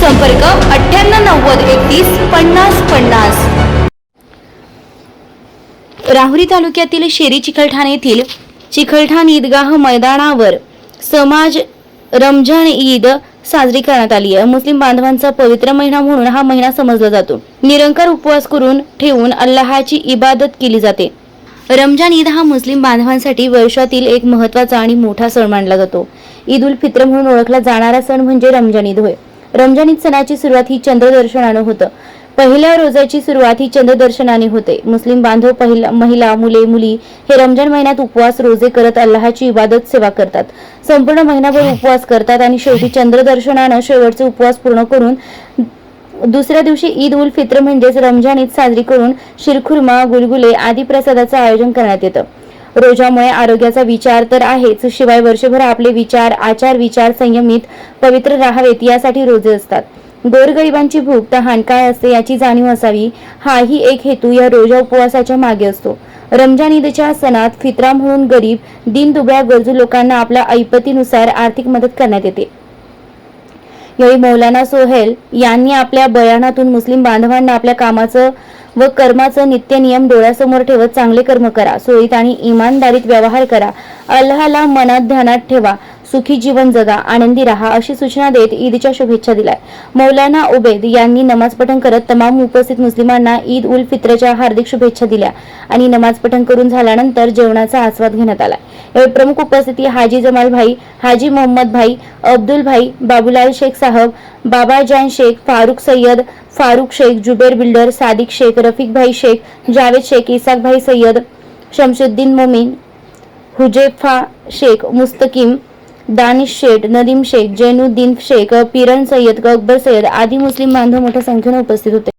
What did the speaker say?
संपर्क अठ्ठ्याण्णव नव्वद एकतीस पन्नास पन्नास. राहुरी तालुक्यातील शेरी चिकलठाण येथील चिखलठाण ईदगाह मैदानावर समाज रमजान ईद साजरी करण्यात आली आहे. मुस्लिम बांधवांचा पवित्र महिना म्हणून हा महिना समजला जातो. निरंकार उपवास करून ठेवून अल्लाहाची इबादत केली जाते. रमजान ईद हा मुस्लिम बांधवांसाठी वर्षातील एक महत्त्वाचा आणि मोठा सण मानला जातो. ईद उल फित्र म्हणून ओळखला जाणारा सण म्हणजे रमजान ईद होय. रमजान ईद सणाची सुरुवात ही चंद्रदर्शनानं होतं. पहिल्या रोजाची सुरुवात ही चंद्रदर्शनाने होते. मुस्लिम बांधव पहिला महिला मुले मुली हे रमजान महिन्यात उपवास रोजे करत अल्लाहाची इबादत सेवा करतात. संपूर्ण महिनाभर उपवास करतात आणि शेवटी चंद्रदर्शनानं शेवटचे उपवास पूर्ण करून दुसऱ्या दिवशी ईद उल फित्र म्हणजेच रमजान ईद साजरी करून शिरखुर्मा गुलगुले आदी प्रसादाचं आयोजन करण्यात येतं. रोजामुळे आरोग्याचा विचार तर आहेच शिवाय वर्षभर आपले विचार आचार विचार संयमित पवित्र राहावेत यासाठी रोजे असतात. गोरगरिबांची भूक तहान काय असते याची जाणीव असावी हाही एक हेतू या रोजा उपवासाच्या मागे असतो. रमजान ईदच्या सणात फित्रा म्हणून गरीब दीनदुबळ्या गरजू लोकांना आपल्या ऐपतीनुसार आर्थिक मदत करण्यात येते. यावेळी मौलाना सोहेल यांनी आपल्या बयानातून मुस्लिम बांधवांना आपल्या कामाचं व कर्माचं नित्य नियम डोळ्यासमोर ठेवत चांगले कर्म करा. सोयीत आणि इमानदारीत व्यवहार करा. अल्हाला मनात ध्यानात ठेवा. सुखी जीवन जगा आनंदी राहा अशी सूचना देत ईदच्या शुभेच्छा दिल्या मौलाना उबेद यांनी नमाज पठण करत तमाम उपस्थित मुस्लिमांना ईद उल फित्रच्या हार्दिक शुभेच्छा दिल्या आणि नमाज पठण करून झाल्यानंतर जेवणाचा आस्वाद घेण्यात आला. यावेळी प्रमुख उपस्थिती हाजी जमाल भाई हाजी मोहम्मद भाई अब्दुल भाई बाबूलाल शेख साहब बाबा जान शेख फारुख सय्यद फारुख शेख जुबेर बिल्डर सादिक शेख रफिक भाई शेख जावेद शेख इसाक भाई सय्यद शमशुद्दीन मोमीन हुजेफा शेख मुस्तकीम दानिश शेख नदीम शेख जैनुद्दीन शेख पिरन सय्यद अकबर सय्यद आदी मुस्लिम बांधव मोठ्या संख्येने उपस्थित होते.